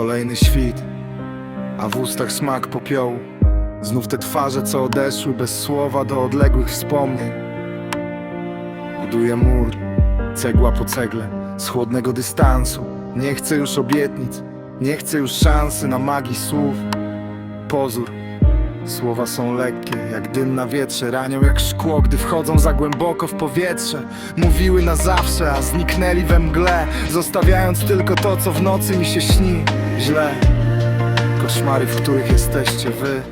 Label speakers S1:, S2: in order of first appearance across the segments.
S1: Kolejny świt, a w ustach smak popiołu. Znów te twarze, co odeszły bez słowa do odległych wspomnień. Buduję mur, cegła po cegle, z chłodnego dystansu. Nie chcę już obietnic, nie chcę już szansy na magii słów. Pozór, słowa są lekkie, jak dym na wietrze, ranią jak szkło, gdy wchodzą za głęboko w powietrze. Mówiły na zawsze, a zniknęli we mgle, zostawiając tylko to, co w nocy mi się śni. Źle, koszmary, w których jesteście wy.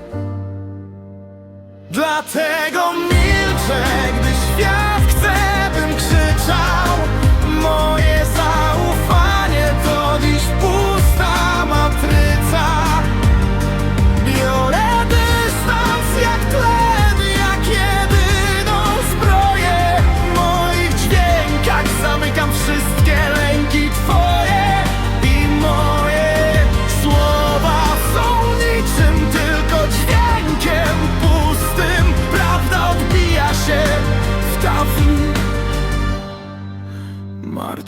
S1: Dlatego milczę, gdy świat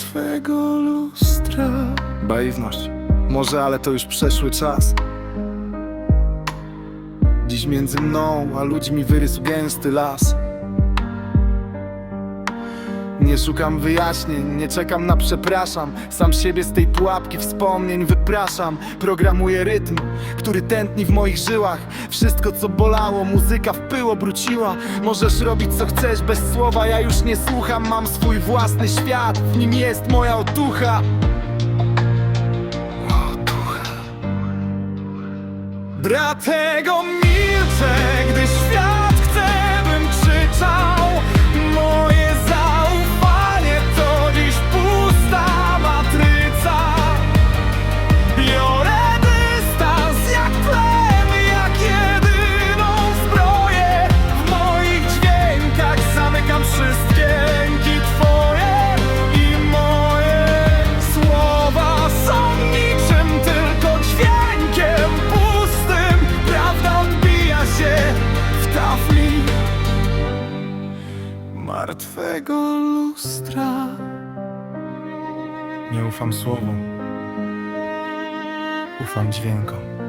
S1: martwego lustra. Baiwność, może ale to już przeszły czas. Dziś między mną a ludźmi wyrósł gęsty las Nie szukam wyjaśnień, nie czekam na przepraszam. Sam siebie z tej pułapki wspomnień wypraszam. Programuję rytm, który tętni w moich żyłach. Wszystko co bolało, muzyka w pył obróciła. Możesz robić co chcesz bez słowa, ja już nie słucham. Mam swój własny świat, w nim jest moja otucha. Dlatego martwego lustra. Nie ufam słowom. Ufam dźwiękom